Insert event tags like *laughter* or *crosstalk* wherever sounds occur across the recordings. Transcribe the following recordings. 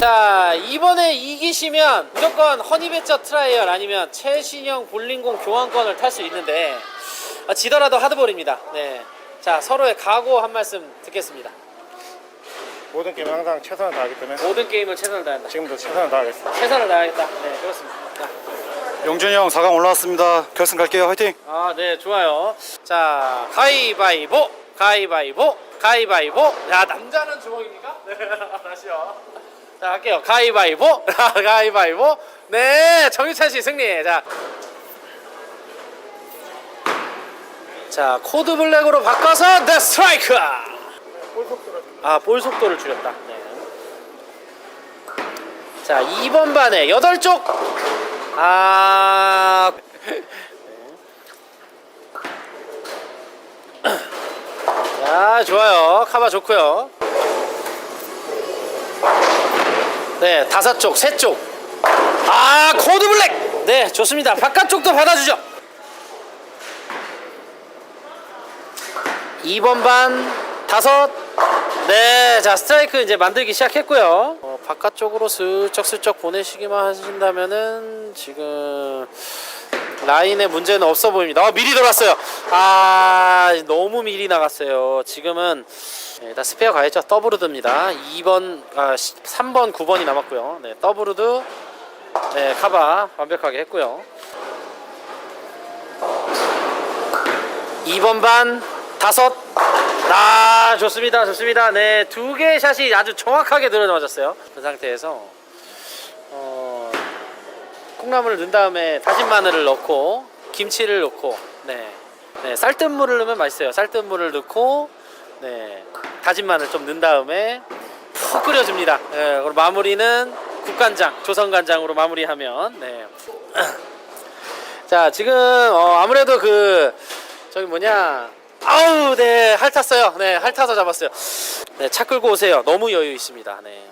자 이번에 이기시면 무조건 허니베처 트라이얼 아니면 최신형 볼링공 교환권을 탈 수 있는데 아, 지더라도 하드볼입니다. 네. 자 서로의 각오 한 말씀 듣겠습니다. 모든 게임 항상 최선을 다하기 때문에 모든 게임을 최선을 다한다. 지금도 최선을 다하겠습니다. 최선을 다하겠다. 네 그렇습니다. 자. 영준이 형 4강 올라왔습니다. 결승 갈게요. 화이팅! 아, 네, 좋아요. 자, 가위바위보, 가위바위보, 가위바위보. 야, 남자는 주먹입니까? 네, *laughs* 다시요. 자, 할게요. 가위바위보, *laughs* 가위바위보. 네, 정유찬 씨 승리. 자. 자, 코드 블랙으로 바꿔서 더 스트라이크! 아, 볼 속도를 줄였다. 네. 자, 2번 반에 8쪽. 아, *laughs* 자 좋아요 카바 좋고요 네 다섯 쪽 세 쪽 아 코드 블랙 네 좋습니다 바깥쪽도 받아주죠 2번 반 다섯 네 자 스트라이크 이제 만들기 시작했고요 어, 바깥쪽으로 슬쩍슬쩍 보내시기만 하신다면은 지금 라인에 문제는 없어 보입니다. 어, 미리 돌았어요. 아, 너무 미리 나갔어요. 지금은 네, 일단 스페어 가야죠. 더블우드입니다. 2번, 아, 3번, 9번이 남았고요. 네, 더블우드, 네, 카바 완벽하게 했고요. 2번 반, 다섯. 아, 좋습니다. 좋습니다. 네, 두 개의 샷이 아주 정확하게 들어 맞았어요. 그 상태에서, 어, 콩나물을 넣은 다음에 다진 마늘을 넣고 김치를 넣고 네, 네 쌀뜨물을 넣으면 맛있어요. 쌀뜨물을 넣고 네 다진 마늘 좀 넣은 다음에 푹 끓여줍니다. 네, 그리고 마무리는 국간장, 조선간장으로 마무리하면 네. *clears throat* 자 지금 어, 아무래도 그 저기 뭐냐 아우 네 핥았어요. 네 핥아서 잡았어요. 네차 끌고 오세요. 너무 여유 있습니다. 네.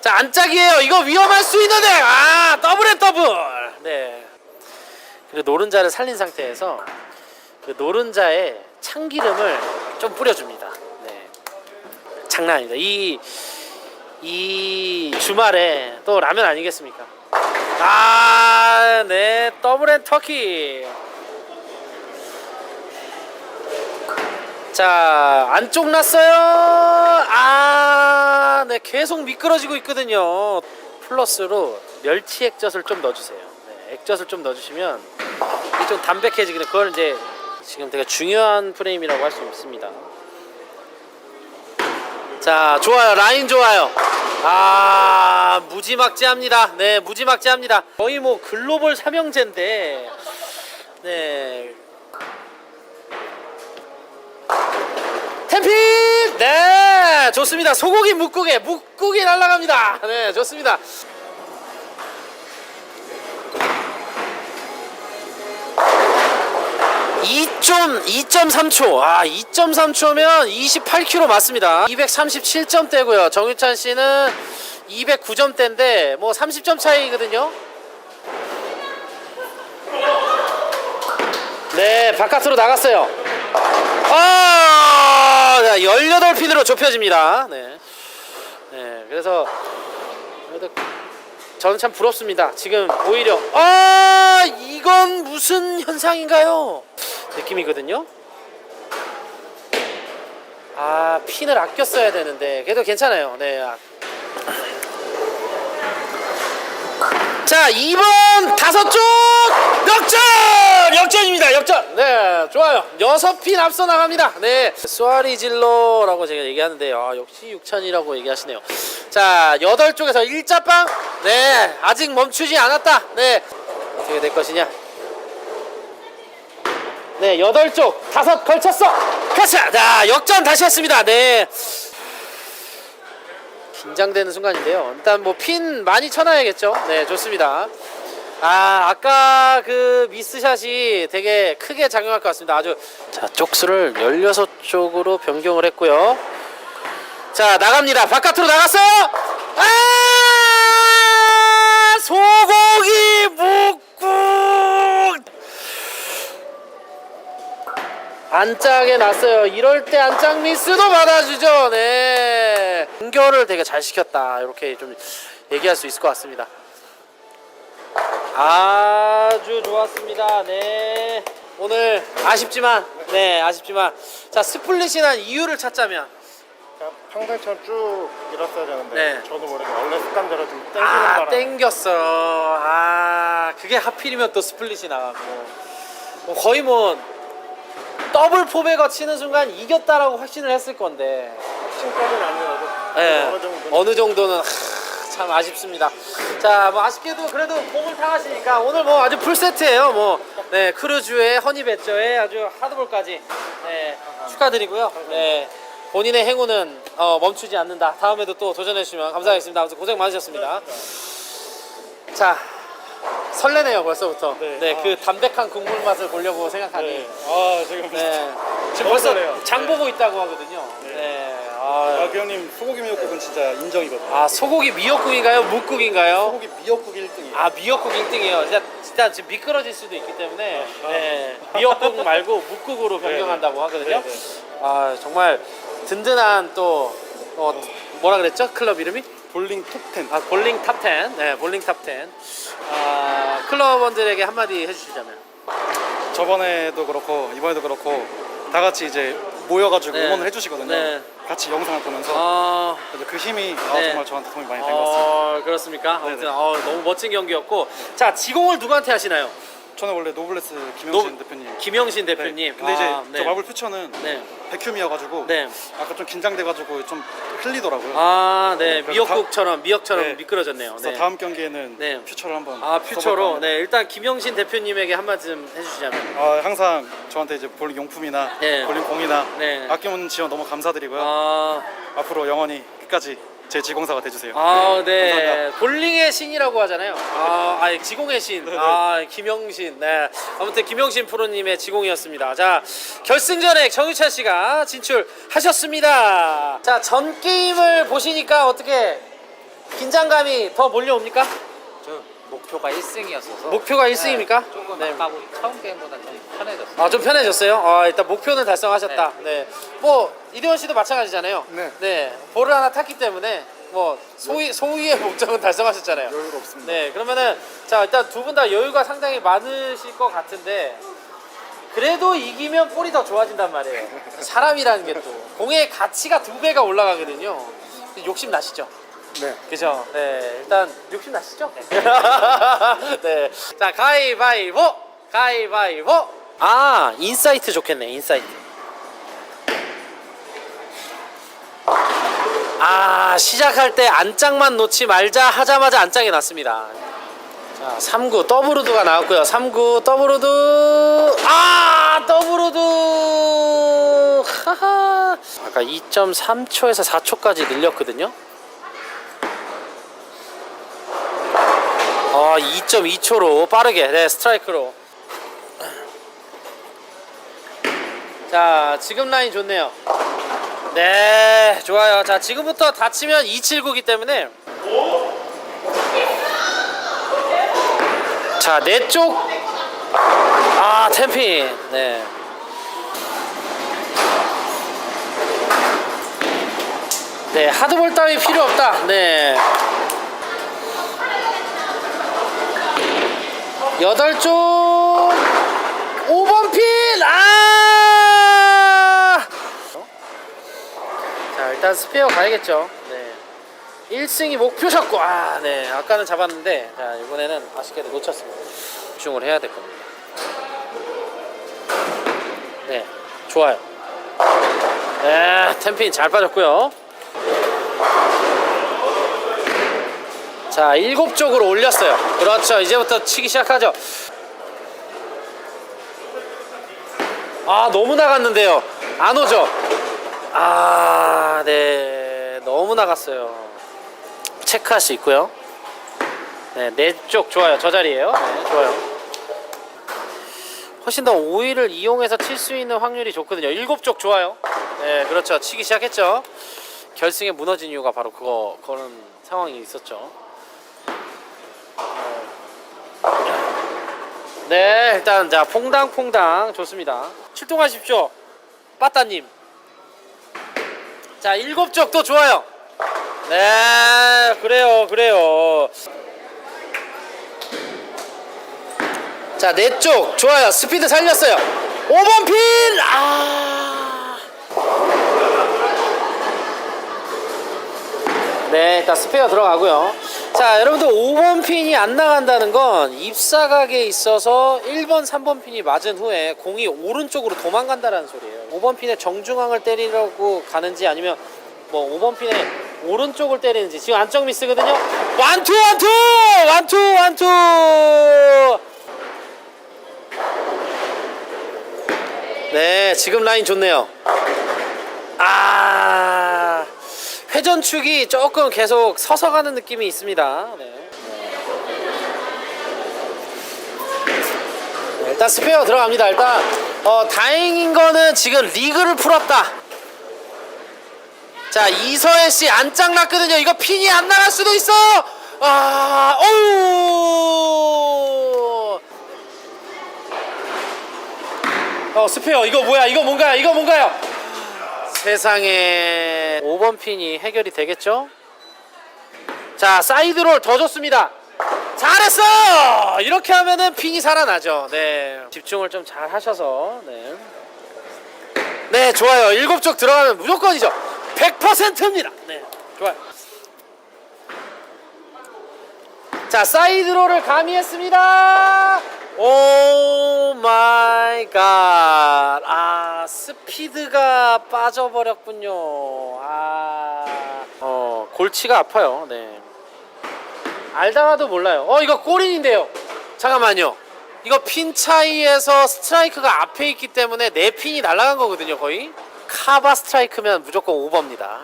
자 안짝이에요 이거 위험할 수 있는데 아 더블에 더블 네 그리고 노른자를 살린 상태에서 그 노른자에 참기름을 좀 뿌려줍니다. 네. 장난 아니다. 이, 이 주말에 또 라면 아니겠습니까? 아 네. 더블 앤 터키. 자 안쪽 났어요. 아, 네. 계속 미끄러지고 있거든요. 플러스로 멸치 액젓을 좀 넣어주세요. 네, 액젓을 좀 넣어주시면 좀 담백해지기는 그걸 이제 지금 되게 중요한 프레임이라고 할 수 있습니다 자 좋아요 라인 좋아요 아 무지막지합니다 네 무지막지합니다 거의 뭐 글로벌 삼형제인데 네 템핑! 네, 좋습니다. 소고기 묵국에 묵국이 날아갑니다. 네, 좋습니다. 2.3초 아 2.3초면 28km 맞습니다 237점대고요 정유찬 씨는 209점대인데 뭐 30점 차이거든요 네 바깥으로 나갔어요 아, 18핀으로 좁혀집니다. 네. 네, 그래서 저는 참 부럽습니다. 지금 오히려 아, 이건 무슨 현상인가요? 느낌이거든요. 아, 핀을 아껴 써야 되는데 그래도 괜찮아요. 네. 아. 자, 2번 다섯 쪽 역전! 역전입니다. 역전. 네, 좋아요. 여섯 핀 앞서 나갑니다. 네, 수아리질러라고 제가 얘기하는데 아, 역시 육찬이라고 얘기하시네요. 자, 여덟 쪽에서 일자빵. 네, 아직 멈추지 않았다. 네, 어떻게 될 것이냐? 네, 여덟 쪽 다섯 걸쳤어. 가자. 자, 역전 다시 했습니다. 네. 긴장되는 순간인데요. 일단 뭐 핀 많이 쳐놔야겠죠. 네, 좋습니다. 아, 아까 그 미스샷이 되게 크게 작용할 것 같습니다. 아주 자, 쪽수를 16쪽으로 변경을 했고요. 자, 나갑니다. 바깥으로 나갔어요. 아! 소고기 묵국! 아, 안짝에 났어요. 이럴 때 안짝 미스도 받아주죠. 네. 연결을 되게 잘 시켰다. 이렇게 좀 얘기할 수 있을 것 같습니다. 아주 좋았습니다. 네. 오늘 아쉽지만, 네, 아쉽지만. 자, 스플릿이 난 이유를 찾자면. 그냥 평소처럼 쭉 밀었어야 되는데 네. 저도 모르게 원래 습관대로 좀 땡기는 아, 바람에 땡겼어. 아, 그게 하필이면 또 스플릿이 나왔고. 뭐 거의 뭐, 더블 포백어 치는 순간 이겼다라고 확신을 했을 건데. 확신까지는 아니어도 예, 어느 정도 어느 정도는 하, 참 아쉽습니다. 자, 뭐 아쉽게도 그래도 공을 타가시니까 오늘 뭐 아주 풀 세트예요. 뭐 네, 크루즈의 허니배저의 아주 하드볼까지 네, 축하드리고요. 네, 본인의 행운은 어, 멈추지 않는다. 다음에도 또 도전해 주시면 감사하겠습니다. 아무튼 고생 많으셨습니다. 자, 설레네요 벌써부터. 네, 네, 그 담백한 국물 맛을 보려고 생각하니. 네. 아 지금 네, 지금 너무 벌써 설레요. 장 보고 있다고 하거든요. 네, 아, 아, 그 형님 소고기 미역국은 진짜 인정이거든요. 아 소고기 미역국인가요? 묵국인가요? 소고기 미역국 1등이에요. 아 미역국 1등이에요. 진짜, 진짜 지금 미끄러질 수도 있기 때문에 네, 미역국 말고 묵국으로 변경한다고 하거든요. 네, 네. 아 정말 든든한 또 어, 뭐라 그랬죠? 클럽 이름이? 볼링 톱10. 아 볼링 탑 10. 네 볼링 탑 10. 아 클럽원들에게 한마디 해주시자면. 저번에도 그렇고 이번에도 그렇고 다 같이 이제 모여가지고 네. 응원을 해주시거든요. 네. 같이 영상을 보면서 아 그래서 그 힘이 아, 네. 정말 저한테 도움이 많이 된 것 같습니다. 어, 그렇습니까? 아무튼 네네. 어, 너무 멋진 경기였고 자 지공을 누구한테 하시나요? 저는 원래 노블레스 김영신 노- 대표님. 김영신 네. 대표님. 근데 이제 아, 저 마블 퓨처는 네. 백큐미여가지고 네. 아까 좀 긴장돼가지고 좀 흘리더라고요. 아, 네. 네, 그래서 미역국처럼 미역처럼 네. 미끄러졌네요. 그래서 네. 다음 경기에는 네. 퓨처를 한번 아, 퓨처로. 네. 일단 김영신 대표님에게 한마디 좀 해주시자면. 아, 항상 저한테 이제 볼링 용품이나 네. 볼링 공이나 네. 아껴온 지원 너무 감사드리고요. 아, 앞으로 영원히 끝까지 제 지공사가 돼주세요. 아, 네. 감사합니다. 볼링의 신이라고 하잖아요. 아, 아니, 지공의 신. 네, 네. 아, 김영신. 네. 아무튼 김영신 프로님의 지공이었습니다. 자, 결승전에 정유찬 씨가 진출하셨습니다. 자, 전 게임을 보시니까 어떻게 긴장감이 더 몰려옵니까? 저 목표가 1승이었어서 목표가 1승입니까? 조금 네. 아까 처음 게임보다 좀 편해졌어요. 아 좀 편해졌어요. 아 일단 목표는 달성하셨다. 네. 뭐 이대원 씨도 마찬가지잖아요. 네. 볼을 하나 탔기 때문에 뭐 소위 소위의 목적은 달성하셨잖아요. 여유가 없습니다. 네. 그러면은 자 일단 두 분 다 여유가 상당히 많으실 것 같은데 그래도 이기면 볼이 더 좋아진단 말이에요. 사람이라는 게 또 공의 가치가 두 배가 올라가거든요. 욕심 나시죠? 네. 그죠? 네, 일단 욕심 나시죠? *laughs* 네. 자, 가위바위보! 가위바위보! 아, 인사이트 좋겠네, 인사이트. 아, 시작할 때 안짝만 놓지 말자 하자마자 안짝이 났습니다. 자, 3구 더블우드가 나왔고요. 3구 더블우드. 아, 더블우드. 하하. 아까 2.3초에서 4초까지 늘렸거든요. 아, 2.2초로 빠르게 네 스트라이크로. 자 지금 라인 좋네요. 네 좋아요. 자 지금부터 다치면 279이기 때문에. 자내쪽아 템핑 네. 네, 하드볼 따위 필요 없다. 네. 여덟 쪽 5번 핀! 아! 자, 일단 스페어 가야겠죠. 네. 1승이 목표셨고, 아, 네. 아까는 잡았는데, 자, 이번에는 아쉽게도 놓쳤습니다. 집중을 해야 될 겁니다. 네. 좋아요. 네, 템핀 잘 빠졌고요. 자, 일곱 쪽으로 올렸어요. 그렇죠. 이제부터 치기 시작하죠. 아, 너무 나갔는데요. 안 오죠? 아, 네. 너무 나갔어요. 체크할 수 있고요. 네, 네 쪽 좋아요. 저 자리에요. 네, 좋아요. 훨씬 더 오일을 이용해서 칠 수 있는 확률이 좋거든요. 일곱 쪽 좋아요. 네, 그렇죠. 치기 시작했죠. 결승에 무너진 이유가 바로 그거 그런 상황이 있었죠. 네, 일단 자 퐁당퐁당 좋습니다. 출동하십시오. 빠따님. 자, 일곱 쪽도 좋아요. 네, 그래요, 그래요. 자, 네쪽 좋아요. 스피드 살렸어요. 5번 핀! 아. 네, 일단 스페어 들어가고요. 자, 여러분들 5번 핀이 안 나간다는 건 입사각에 있어서 1번, 3번 핀이 맞은 후에 공이 오른쪽으로 도망간다는 소리예요. 5번 핀에 정중앙을 때리려고 가는지 아니면 뭐 5번 핀에 오른쪽을 때리는지 지금 안쪽 미스거든요. 완투 완투 완투 완투. 네, 지금 라인 좋네요. 아, 회전축이 조금 계속 서서 가는 느낌이 있습니다. 네. 네, 일단 스페어 들어갑니다. 일단 어, 다행인 거는 지금 리그를 풀었다. 자, 이서혜 씨 안짱 났거든요. 이거 핀이 안 나갈 수도 있어. 아, 어우. 어 스페어 이거 뭐야 이거 뭔가요 이거 뭔가요 세상에 5번 핀이 해결이 되겠죠? 자 사이드롤 더 좋습니다. 잘했어! 이렇게 하면은 핀이 살아나죠. 네. 집중을 좀 잘 하셔서 네. 네 좋아요. 일곱 쪽 들어가면 무조건이죠. 100%입니다. 네 좋아요. 자 사이드롤을 가미했습니다 오 마이 갓. 아, 스피드가 빠져버렸군요. 아, 어, 골치가 아파요. 네. 알다가도 몰라요. 어, 이거 골인인데요. 잠깐만요. 이거 핀 차이에서 스트라이크가 앞에 있기 때문에 네 핀이 날아간 거거든요, 거의. 카바 스트라이크면 무조건 오버입니다.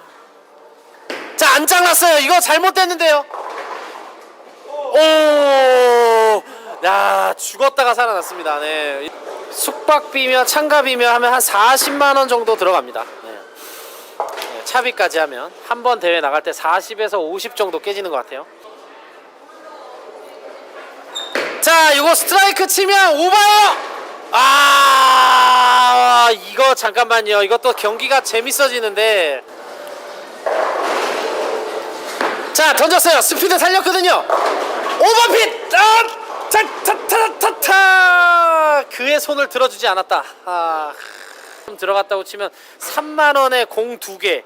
자, 안 잘랐어요. 이거 잘못됐는데요. 오, 야 죽었다가 살아났습니다. 네. 숙박비며 참가비며 하면 한 40만 원 정도 들어갑니다. 네. 네, 차비까지 하면 한 번 대회 나갈 때 40에서 50 정도 깨지는 것 같아요. 자, 이거 스트라이크 치면 오바요. 아, 이거 잠깐만요. 이것도 경기가 재밌어지는데. 자, 던졌어요. 스피드 살렸거든요. 오버핏! 아! 타타타타타! 그의 손을 들어주지 않았다. 아, 좀 들어갔다고 치면 3만 원에 공 두 개.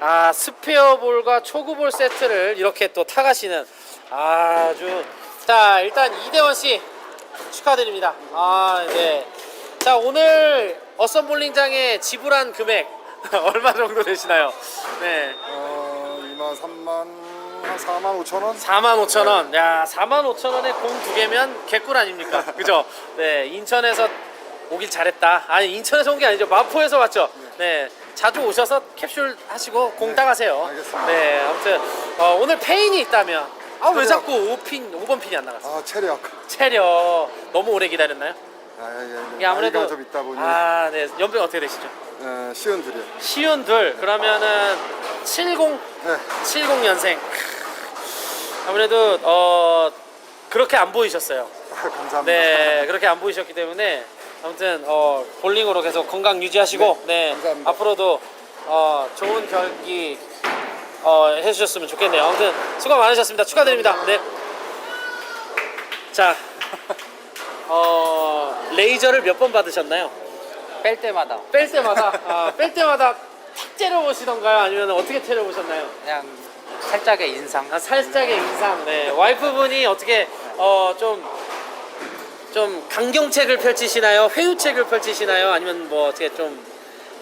아, 스페어 볼과 초구볼 세트를 이렇게 또 타가시는 아주 자, 일단 이대원 씨 축하드립니다. 아, 네. 자, 오늘 어썸 볼링장에 지불한 금액 *laughs* 얼마 정도 되시나요? 네. 어, 2만 3만 한 4만 5천 원? 4만 5천 원. 야, 4만 5천 원에 공 두 개면 개꿀 아닙니까? *laughs* 그죠? 네, 인천에서 오길 잘했다. 아니, 인천에서 온 게 아니죠. 마포에서 왔죠. 네. 자주 오셔서 캡슐 하시고 공 따가세요. 알겠습니다. 네, 아무튼 어, 오늘 페인이 있다면 아 왜 체력. 자꾸 5핀 5번 핀이 안 나갔어? 아 체력. 체력 너무 오래 기다렸나요? 아, 예, 예. 이게 아무래도 나이가 좀 있다 보니 아, 네. 연배가 어떻게 되시죠? 예, 쉬운 들이요. 시윤 둘 그러면은 70 네. 70년생. 아무래도 어 그렇게 안 보이셨어요. 아, *laughs* 감사합니다. 네, 그렇게 안 보이셨기 때문에 아무튼 어 볼링으로 계속 건강 유지하시고 네, 감사합니다. 앞으로도 어 좋은 경기 어 해주셨으면 좋겠네요. 아무튼 수고 많으셨습니다. 축하드립니다. 네. 자, *laughs* 어 레이저를 몇 번 받으셨나요? 뺄 때마다 뺄 때마다 아, 뺄 때마다 탁 째려보시던가요? 아니면 어떻게 째려보셨나요? 그냥 살짝의 인상. 아, 살짝의 인상. 네. 와이프분이 어떻게 어 좀 좀 강경책을 펼치시나요? 회유책을 펼치시나요? 아니면 뭐 어떻게 좀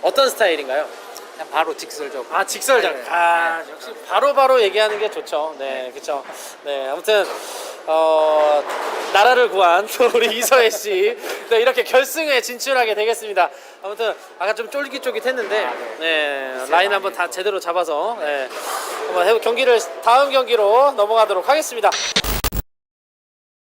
어떤 스타일인가요? 그냥 바로 직설적. 아 직설적. 네. 아 역시 바로바로 얘기하는 게 좋죠. 네, 그렇죠. 네, 아무튼 어 나라를 구한 또 *laughs* 우리 이서혜 씨, 네, 이렇게 결승에 진출하게 되겠습니다. 아무튼 아까 좀 쫄깃쫄깃했는데, 네, 라인 한번 다 제대로 잡아서 네, 한번 해- 경기를 다음 경기로 넘어가도록 하겠습니다.